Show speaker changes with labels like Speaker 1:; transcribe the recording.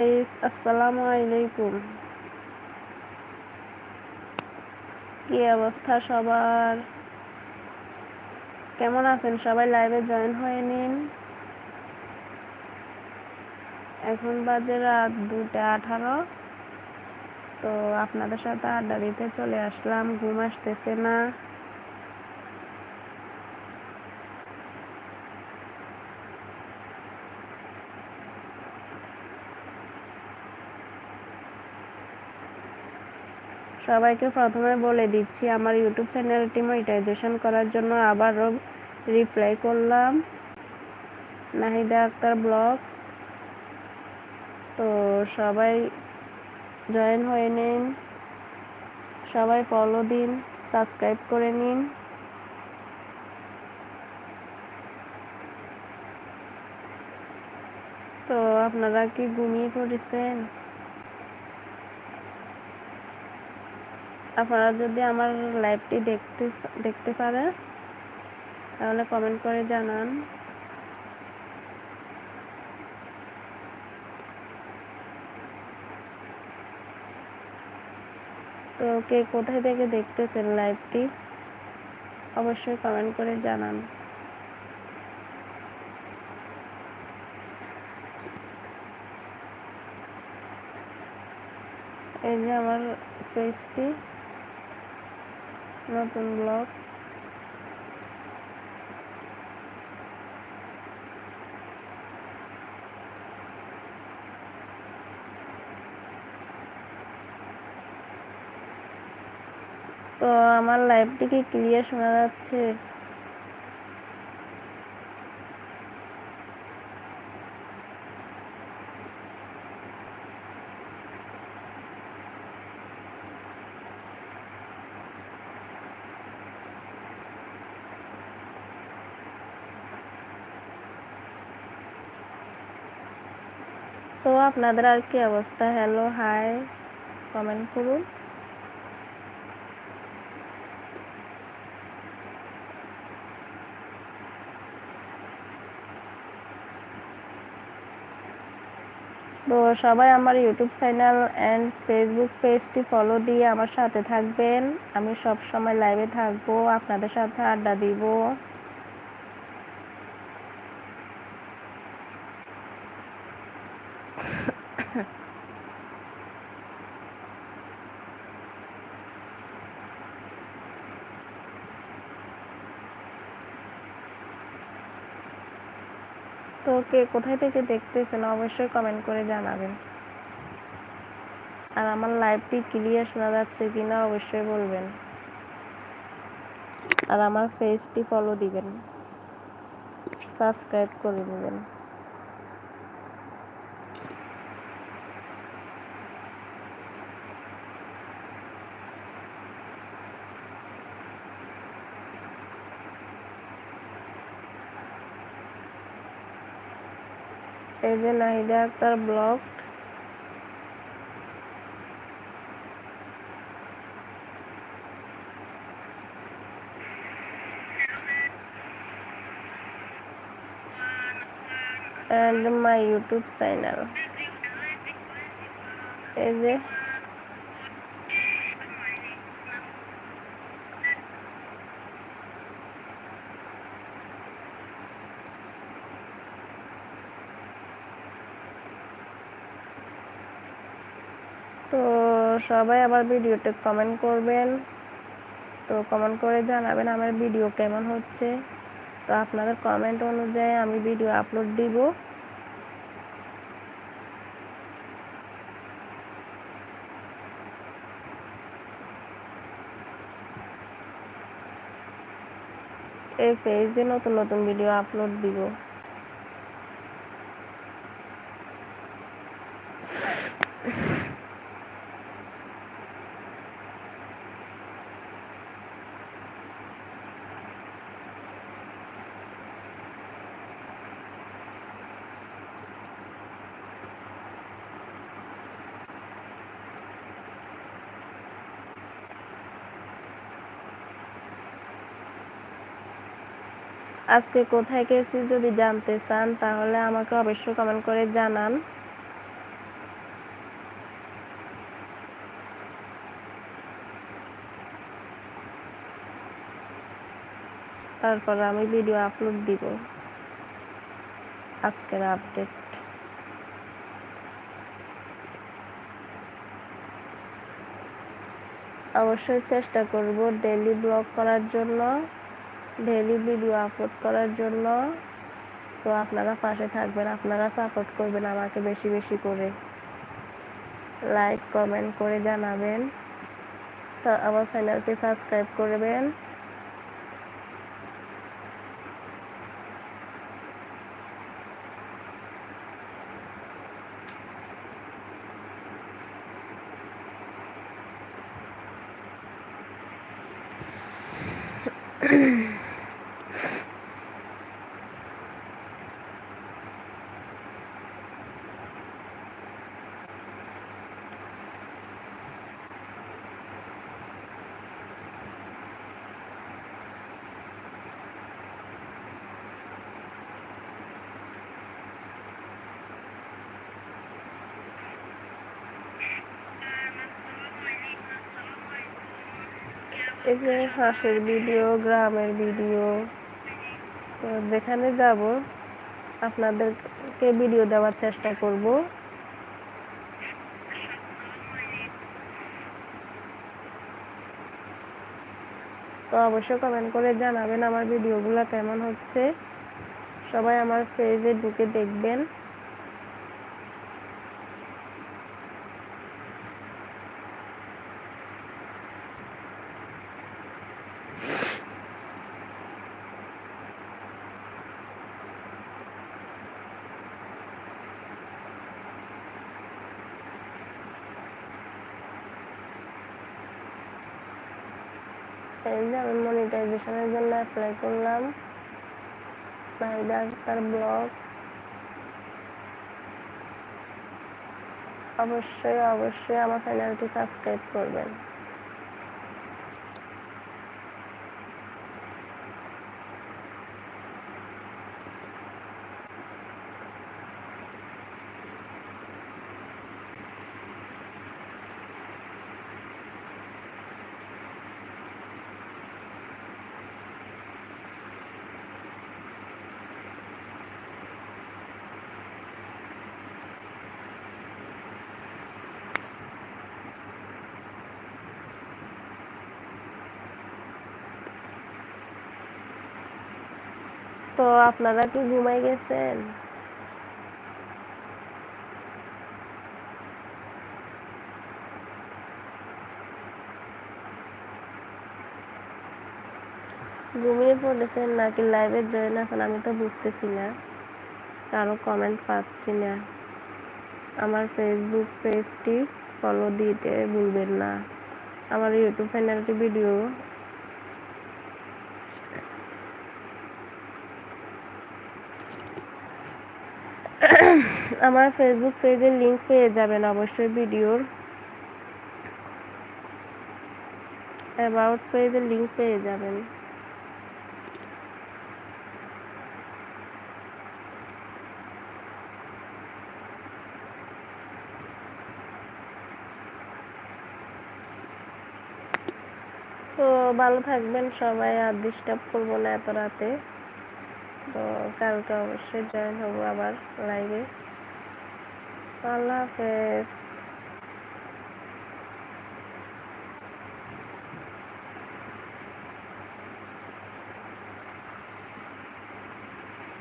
Speaker 1: আসসালামু আলাইকুম কি অবস্থা সবার? কেমন আছেন সবাই? লাইভে জয়েন হয়ে নিন। এখন বাজে রাত দুটা আঠারো। তো আপনাদের সাথে আড্ডা দিতে চলে আসলাম। ঘুম আসতেছে না। সবাইকে প্রথমে বলে দিচ্ছি, আমার ইউটিউব চ্যানেলটি মনিটাইজেশন করার জন্য আবারও রিপ্লাই করলাম। নাহিদা আক্তার ব্লগস। তো সবাই জয়েন হয়ে নিন। সবাই ফলো দিন সাবস্ক্রাইব করে নিন। তো আপনারা কি ঘুমিয়ে পড়েছেন? আপনারা যদি আমার লাইভটি দেখতে দেখতে পারেন, তাহলে কমেন্ট করে জানান। তো কে কোথায় থেকে দেখতেছেন লাইভটি অবশ্যই কমেন্ট করে জানান। এই যে আমার ফেসটি নতুন ব্লগ। তো আমার লাইভটিকে ক্লিয়ার শোনা যাচ্ছে। তো আপনাদের আর কি অবস্থা? হ্যালো হাই কমেন্ট করুন। তো সবাই আমার ইউটিউব চ্যানেল অ্যান্ড ফেসবুক পেজটি ফলো দিয়ে আমার সাথে থাকবেন। আমি সব সময় লাইভে থাকব, আপনাদের সাথে আড্ডা দিব। তো কে কোথায় থেকে দেখতেছেন অবশ্যই কমেন্ট করে জানাবেন। আর আমার লাইভটি ক্লিয়ার শোনা যাচ্ছে কিনা অবশ্যই বলবেন। আর আমার ফেসটি ফলো দিবেন। সাবস্ক্রাইব করে নেবেন এই যে Nahida Akter blog and my YouTube channel. এই যে তো সবাই আমার ভিডিওতে কমেন্ট করবেন। তো কমেন্ট করে জানাবেন আমার ভিডিও কেমন হচ্ছে। তো আপনাদের কমেন্ট অনুযায়ী আমি ভিডিও আপলোড দিব। এই পেজে নতুন নতুন ভিডিও আপলোড দিব। আজকে কোথায় গেছি যদি জানতে চান, তাহলে আমাকে অবশ্যই কমেন্ট করে জানান। তারপর আমি ভিডিও আপলোড দিব। আজকের আপডেট অবশ্যই চেষ্টা করব ডেলি ব্লগ করার জন্য। ডেলি ভিডিও আপলোড করার জন্য। তো আপনারা পাশে থাকবেন, আপনারা সাপোর্ট করবেন আমাকে বেশি বেশি করে। লাইক কমেন্ট করে জানাবেন। আমার চ্যানেলটি সাবস্ক্রাইব করবেন। যে হাঁসের ভিডিও, গ্রামের ভিডিও যেখানে যাব, আপনাদেরকে ভিডিও দেওয়ার চেষ্টা করব। তো অবশ্যই কমেন্ট করে জানাবেন আমার ভিডিওগুলো কেমন হচ্ছে। সবাই আমার পেজে ঢুকে দেখবেন। এই যে আমি মনিটাইজেশনের জন্য অ্যাপ্লাই করলাম। নাহিদা আক্তার ব্লগ অবশ্যই অবশ্যই আমার চ্যানেলটি সাবস্ক্রাইব করবেন। তো আপনারা কি ঘুমাই গেছেন? ঘুমিয়ে পড়েছেন নাকি লাইভে জয়েন আছেন আমি তো বুঝতেছি না। কারও কমেন্ট পাচ্ছি না। আমার ফেসবুক পেজটি ফলো দিতে ভুলবেন না। আমার ইউটিউব চ্যানেলটি ভিডিও আমার ফেসবুক পেজের লিংক পেয়ে যাবেন অবশ্যই ভিডিওর। অ্যাবাউট পেজের লিংক পেয়ে যাবেন। তো ভালো থাকবেন সবাই, আর ডিস্টার্ব করব না এত রাতে। তো কালকে অবশ্যই জয়েন হব আবার লাইভে আল্লাহ হাফেজ